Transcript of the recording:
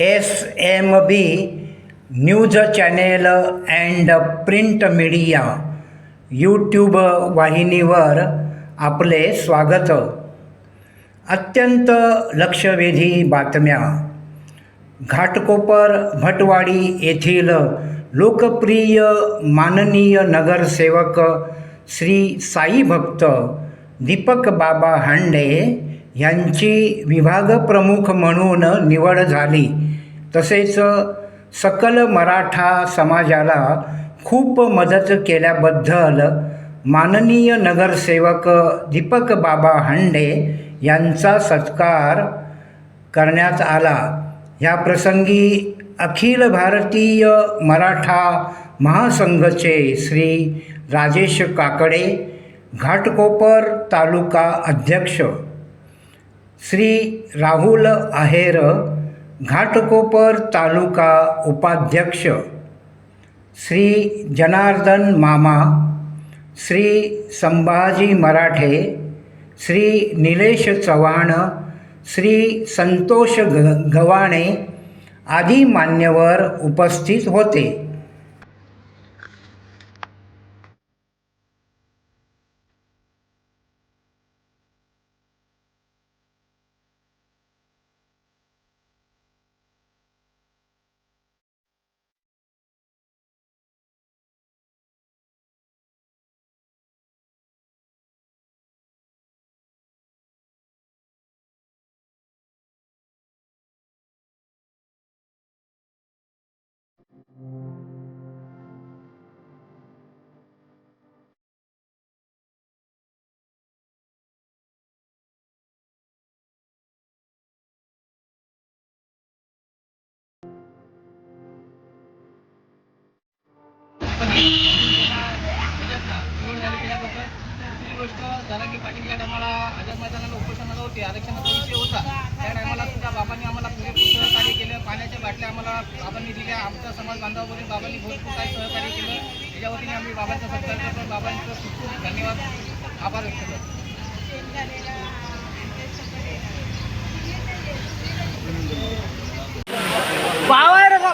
S M B news channel and print media YouTube वाहिनीवर आपले स्वागत. अत्यंत लक्षवेधी बातम्या. घाटकोपर भटवाडी येथील लोकप्रिय माननीय नगरसेवक श्री साई भक्त दीपक बाबा हांडे यांची विभाग प्रमुख म्हणून निवड झाली. तसेच सकल मराठा समाजाला खूप मदत केल्याबद्दल माननीय नगरसेवक दीपक बाबा हांडे यांचा सत्कार करण्यात आला. या प्रसंगी अखिल भारतीय मराठा महासंघचे श्री राजेश काकडे घाटकोपर तालुका अध्यक्ष श्री राहुल आहेर घाटकोपर तालुका उपाध्यक्ष. श्री जनार्दन मामा श्री संभाजी मराठे श्री निलेश चव्हाण श्री संतोष ग गवाणे आदी मान्यवर उपस्थित होते. आरक्षणाचा विषय होता त्या टायमाला सुद्धा बाबांनी आम्हाला पुरेपूर सहकार्य केलं पाण्याच्या बाटल्या आम्हाला बाबांनी दिल्या आमच्या समाज बांधवावरील बाबांनी भरपूर काही सहकार्य केलं त्याच्या आम्ही बाबांचा सत्कार करतो. बाबांचं खूप खूप धन्यवाद. आभार व्यक्त करतो.